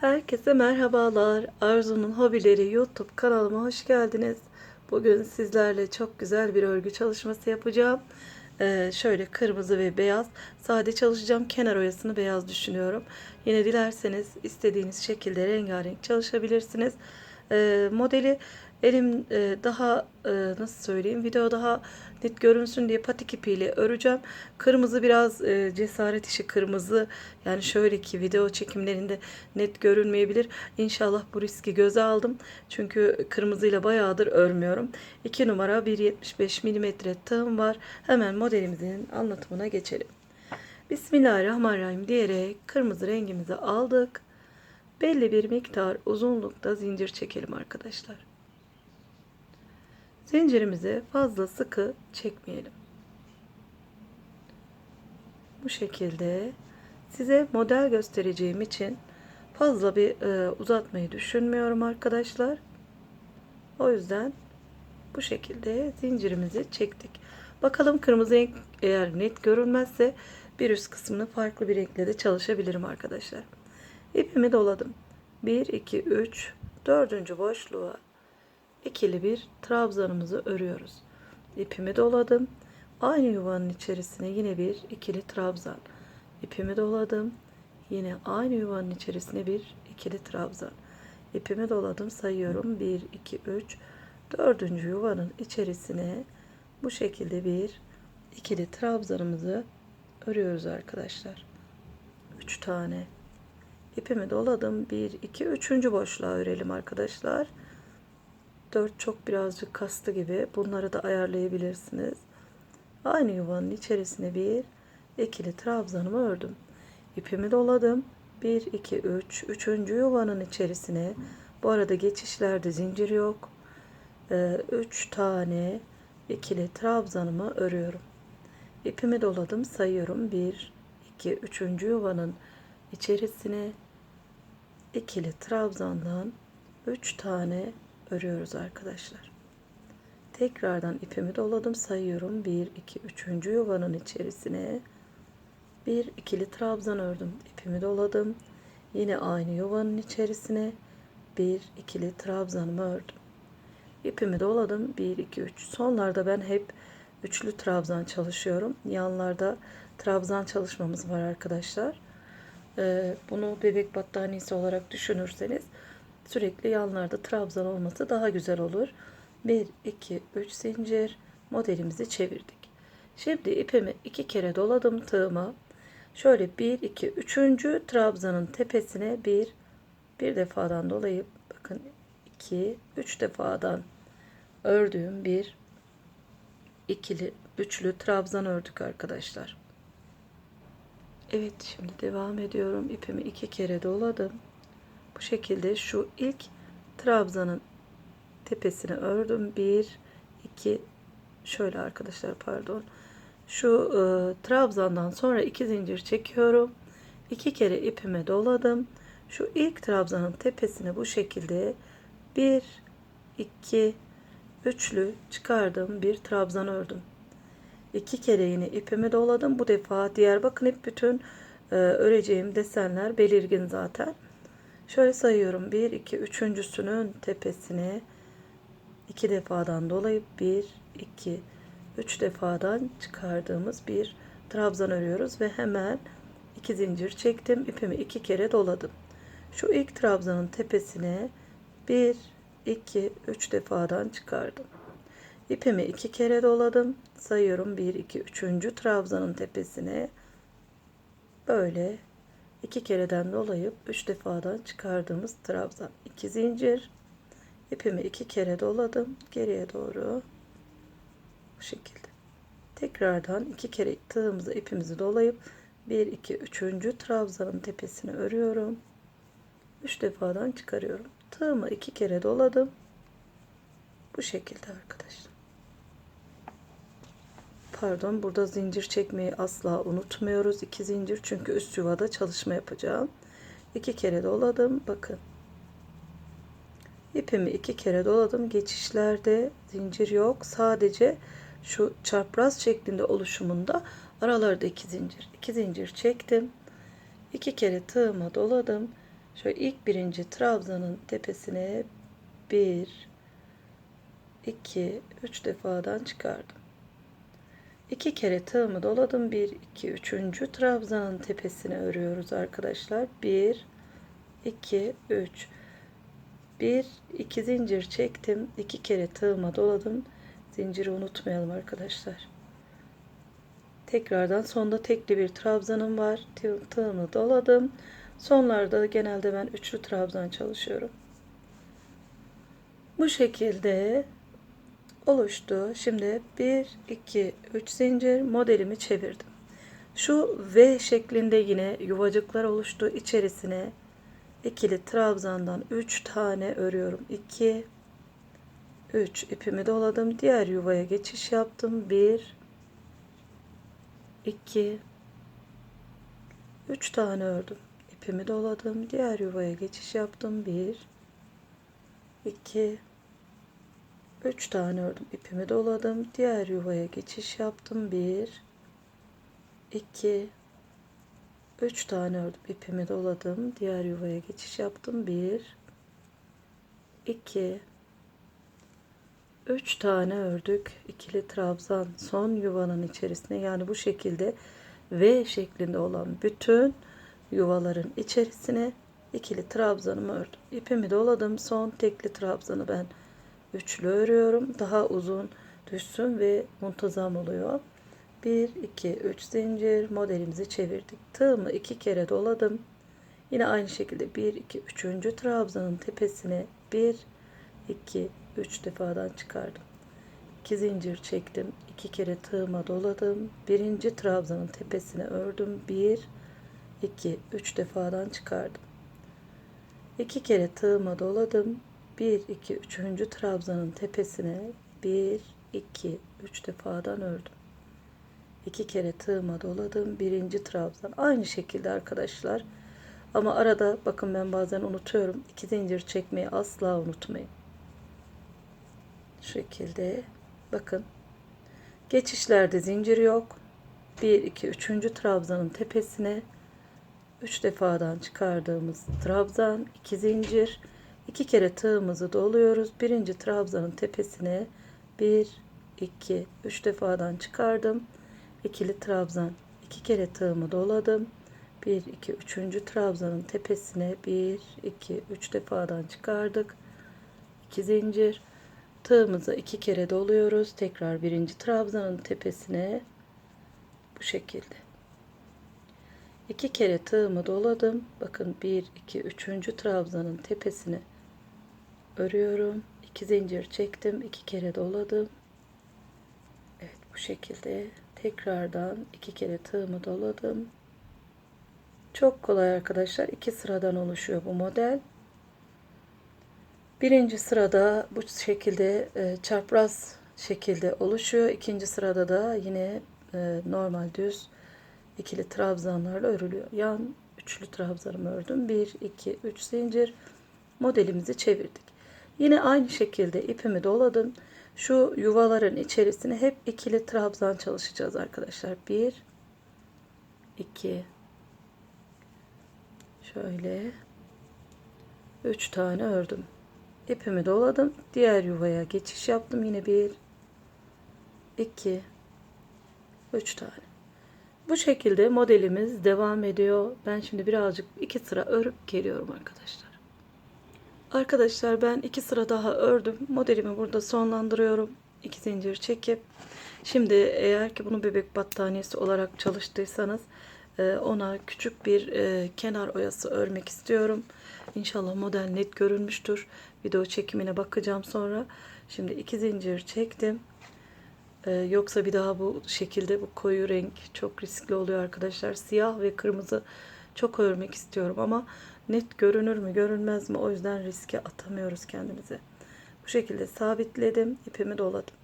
Herkese merhabalar. Arzu'nun hobileri YouTube kanalıma hoş geldiniz. Bugün sizlerle çok güzel bir örgü çalışması yapacağım. Ee, şöyle kırmızı ve beyaz. Sade çalışacağım. Kenar oyasını beyaz düşünüyorum. Yine dilerseniz istediğiniz şekilde rengarenk çalışabilirsiniz. Ee, modeli elim e, daha e, nasıl söyleyeyim video daha net görünsün diye patik ipiyle öreceğim. Kırmızı biraz e, cesaret işi kırmızı yani şöyle ki video çekimlerinde net görünmeyebilir. İnşallah bu riski göze aldım. Çünkü kırmızıyla bayağıdır örmüyorum. 2 numara 1.75 mm tığım var. Hemen modelimizin anlatımına geçelim. Bismillahirrahmanirrahim diyerek kırmızı rengimizi aldık. Belli bir miktar uzunlukta zincir çekelim arkadaşlar. Zincirimizi fazla sıkı çekmeyelim. Bu şekilde size model göstereceğim için fazla bir e, uzatmayı düşünmüyorum arkadaşlar. O yüzden bu şekilde zincirimizi çektik. Bakalım kırmızı renk eğer net görünmezse bir üst kısmını farklı bir renkle de çalışabilirim arkadaşlar. İpimi doladım. 1, 2, 3, dördüncü boşluğa ikili bir trabzanımızı örüyoruz. İpimi doladım. Aynı yuvanın içerisine yine bir ikili trabzan. İpimi doladım. Yine aynı yuvanın içerisine bir ikili trabzan. İpimi doladım sayıyorum. 1, 2, 3. Dördüncü yuvanın içerisine bu şekilde bir ikili trabzanımızı örüyoruz arkadaşlar. 3 tane. İpimi doladım. 1, 2, 3. boşluğa örelim arkadaşlar. 4 çok birazcık kastı gibi. Bunları da ayarlayabilirsiniz. Aynı yuvanın içerisine bir ikili trabzanımı ördüm. İpimi doladım. 1, 2, 3. Üçüncü yuvanın içerisine bu arada geçişlerde zincir yok. 3 tane ikili trabzanımı örüyorum. İpimi doladım sayıyorum. 1, 2, 3. yuvanın içerisine ikili trabzandan 3 tane örüyoruz arkadaşlar. Tekrardan ipimi doladım sayıyorum. 1 2 3. yuvanın içerisine bir ikili trabzan ördüm. İpimi doladım. Yine aynı yuvanın içerisine bir ikili trabzanımı ördüm. İpimi doladım. 1 2 3. Sonlarda ben hep üçlü trabzan çalışıyorum. Yanlarda trabzan çalışmamız var arkadaşlar. Ee, bunu bebek battaniyesi olarak düşünürseniz sürekli yanlarda trabzan olması daha güzel olur. 1 2 3 zincir modelimizi çevirdik. Şimdi ipimi iki kere doladım tığıma. Şöyle 1 2 3. trabzanın tepesine bir bir defadan dolayıp bakın 2 3 defadan ördüğüm bir ikili üçlü trabzan ördük arkadaşlar. Evet şimdi devam ediyorum. İpimi iki kere doladım. Bu şekilde şu ilk trabzanın tepesine ördüm. Bir, iki, şöyle arkadaşlar pardon. Şu e, trabzandan sonra iki zincir çekiyorum. İki kere ipime doladım. Şu ilk trabzanın tepesine bu şekilde bir, iki, üçlü çıkardım. Bir trabzan ördüm. İki kere yine ipimi doladım. Bu defa diğer bakın hep bütün e, öreceğim desenler belirgin zaten. Şöyle sayıyorum. 1, 2, üçüncüsünün tepesine iki defadan dolayıp 1, 2, 3 defadan çıkardığımız bir trabzan örüyoruz ve hemen iki zincir çektim. ipimi iki kere doladım. Şu ilk trabzanın tepesine 1, 2, 3 defadan çıkardım. İpimi iki kere doladım. Sayıyorum 1, 2, 3. trabzanın tepesine böyle iki kereden dolayıp üç defadan çıkardığımız trabzan. iki zincir. ipimi iki kere doladım. Geriye doğru bu şekilde. Tekrardan iki kere tığımızı ipimizi dolayıp 1 2 3. trabzanın tepesine örüyorum. 3 defadan çıkarıyorum. Tığımı iki kere doladım. Bu şekilde arkadaşlar. Pardon burada zincir çekmeyi asla unutmuyoruz. iki zincir çünkü üst yuvada çalışma yapacağım. iki kere doladım. Bakın. İpimi iki kere doladım. Geçişlerde zincir yok. Sadece şu çapraz şeklinde oluşumunda aralarda iki zincir. iki zincir çektim. iki kere tığıma doladım. Şöyle ilk birinci trabzanın tepesine bir, iki, üç defadan çıkardım. İki kere tığımı doladım. Bir, iki, üçüncü trabzanın tepesine örüyoruz arkadaşlar. Bir, iki, üç. Bir, iki zincir çektim. iki kere tığıma doladım. Zinciri unutmayalım arkadaşlar. Tekrardan sonda tekli bir trabzanım var. Tığ- Tığımı doladım. Sonlarda genelde ben üçlü trabzan çalışıyorum. Bu şekilde oluştu. Şimdi 1, 2, 3 zincir modelimi çevirdim. Şu V şeklinde yine yuvacıklar oluştu. İçerisine ikili trabzandan 3 tane örüyorum. 2, 3 ipimi doladım. Diğer yuvaya geçiş yaptım. 1, 2, 3 tane ördüm. İpimi doladım. Diğer yuvaya geçiş yaptım. 1, 2, 3 tane ördüm. İpimi doladım. Diğer yuvaya geçiş yaptım. 1 2 3 tane ördüm. İpimi doladım. Diğer yuvaya geçiş yaptım. 1 2 3 tane ördük. İkili trabzan son yuvanın içerisine yani bu şekilde V şeklinde olan bütün yuvaların içerisine ikili trabzanımı ördüm. İpimi doladım. Son tekli trabzanı ben üçlü örüyorum. Daha uzun düşsün ve muntazam oluyor. 1, 2, 3 zincir modelimizi çevirdik. Tığımı iki kere doladım. Yine aynı şekilde 1, 2, 3. trabzanın tepesine 1, 2, 3 defadan çıkardım. 2 zincir çektim. 2 kere tığıma doladım. Birinci trabzanın tepesine ördüm. 1, 2, 3 defadan çıkardım. 2 kere tığıma doladım. 1, 2, 3. trabzanın tepesine 1, 2, 3 defadan ördüm. 2 kere tığıma doladım. Birinci trabzan. Aynı şekilde arkadaşlar. Ama arada bakın ben bazen unutuyorum. 2 zincir çekmeyi asla unutmayın. Şu şekilde. Bakın. Geçişlerde zincir yok. 1, 2, 3. trabzanın tepesine 3 defadan çıkardığımız trabzan, 2 zincir, 2 kere tığımızı doluyoruz. Birinci trabzanın tepesine 1, 2, 3 defadan çıkardım. İkili trabzan, 2 kere tığımı doladım. 1, 2, 3. trabzanın tepesine 1, 2, 3 defadan çıkardık. 2 zincir. Tığımızı 2 kere doluyoruz. Tekrar birinci trabzanın tepesine bu şekilde. İki kere tığımı doladım. Bakın 1, 2, 3. trabzanın tepesine örüyorum. 2 zincir çektim. 2 kere doladım. Evet bu şekilde tekrardan iki kere tığımı doladım. Çok kolay arkadaşlar. iki sıradan oluşuyor bu model. Birinci sırada bu şekilde e, çapraz şekilde oluşuyor. İkinci sırada da yine e, normal düz ikili trabzanlarla örülüyor. Yan üçlü trabzanımı ördüm. 1, 2, 3 zincir modelimizi çevirdik. Yine aynı şekilde ipimi doladım. Şu yuvaların içerisine hep ikili trabzan çalışacağız arkadaşlar. 1, 2, şöyle 3 tane ördüm. İpimi doladım. Diğer yuvaya geçiş yaptım. Yine 1, 2, 3 tane. Bu şekilde modelimiz devam ediyor. Ben şimdi birazcık iki sıra örüp geliyorum arkadaşlar. Arkadaşlar ben iki sıra daha ördüm. Modelimi burada sonlandırıyorum. İki zincir çekip. Şimdi eğer ki bunu bebek battaniyesi olarak çalıştıysanız e, ona küçük bir e, kenar oyası örmek istiyorum. İnşallah model net görünmüştür. Video çekimine bakacağım sonra. Şimdi iki zincir çektim. Ee, yoksa bir daha bu şekilde bu koyu renk çok riskli oluyor arkadaşlar. Siyah ve kırmızı çok örmek istiyorum ama net görünür mü görünmez mi o yüzden riske atamıyoruz kendimize. Bu şekilde sabitledim. ipimi doladım.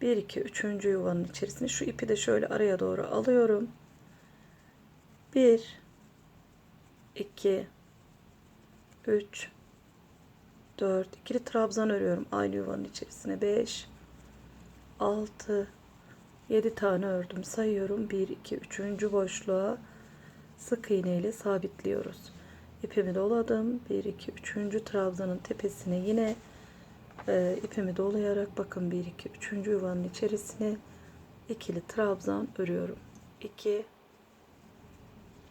1 2 3. yuvanın içerisine şu ipi de şöyle araya doğru alıyorum. 1 2 3 4 ikili trabzan örüyorum aynı yuvanın içerisine 5 6 7 tane ördüm sayıyorum 1 2 3. boşluğa sık iğne ile sabitliyoruz ipimi doladım. 1 2 3. trabzanın tepesine yine e, ipimi dolayarak bakın 1 2 3. yuvanın içerisine ikili trabzan örüyorum. 2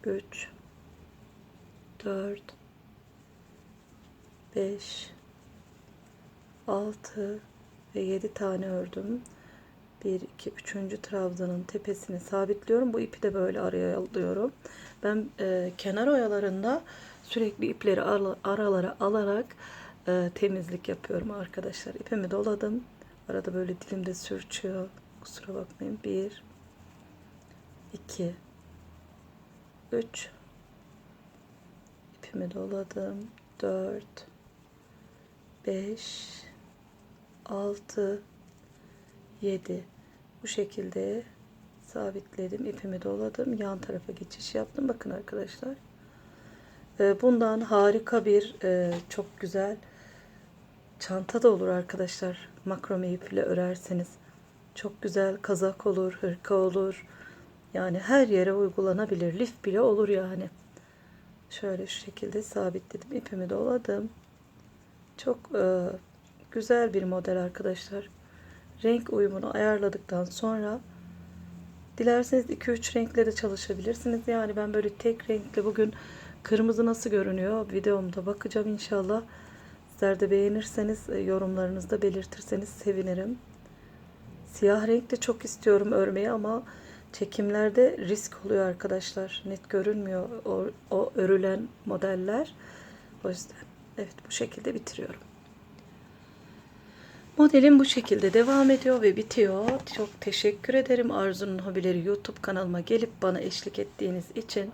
3 4 5 6 ve 7 tane ördüm. 1 2 3. trabzanın tepesini sabitliyorum. Bu ipi de böyle araya alıyorum. Ben e, kenar oyalarında sürekli ipleri ara- aralara alarak e, temizlik yapıyorum arkadaşlar. İpimi doladım. Arada böyle dilimde sürçüyor. Kusura bakmayın. 1 2 3 ipimi doladım. 4 5 6 7 bu şekilde sabitledim. ipimi doladım. Yan tarafa geçiş yaptım. Bakın arkadaşlar. Ee, Bundan harika bir e, çok güzel çanta da olur arkadaşlar. Makrome iple örerseniz. Çok güzel kazak olur, hırka olur. Yani her yere uygulanabilir. Lif bile olur yani. Şöyle şu şekilde sabitledim. ipimi doladım. Çok e, güzel bir model arkadaşlar. Renk uyumunu ayarladıktan sonra dilerseniz 2-3 renkle de çalışabilirsiniz. Yani ben böyle tek renkle bugün kırmızı nasıl görünüyor videomda bakacağım inşallah. Sizler de beğenirseniz e, yorumlarınızda belirtirseniz sevinirim. Siyah renk de çok istiyorum örmeyi ama çekimlerde risk oluyor arkadaşlar. Net görünmüyor o, o örülen modeller. O yüzden evet bu şekilde bitiriyorum. Modelim bu şekilde devam ediyor ve bitiyor. Çok teşekkür ederim Arzu'nun Hobileri YouTube kanalıma gelip bana eşlik ettiğiniz için.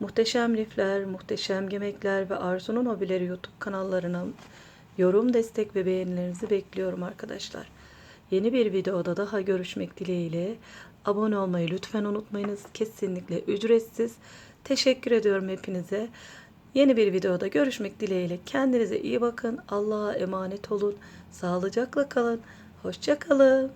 Muhteşem lifler, muhteşem yemekler ve Arzu'nun Hobileri YouTube kanallarına yorum, destek ve beğenilerinizi bekliyorum arkadaşlar. Yeni bir videoda daha görüşmek dileğiyle. Abone olmayı lütfen unutmayınız. Kesinlikle ücretsiz. Teşekkür ediyorum hepinize. Yeni bir videoda görüşmek dileğiyle. Kendinize iyi bakın. Allah'a emanet olun. Sağlıcakla kalın. Hoşça kalın.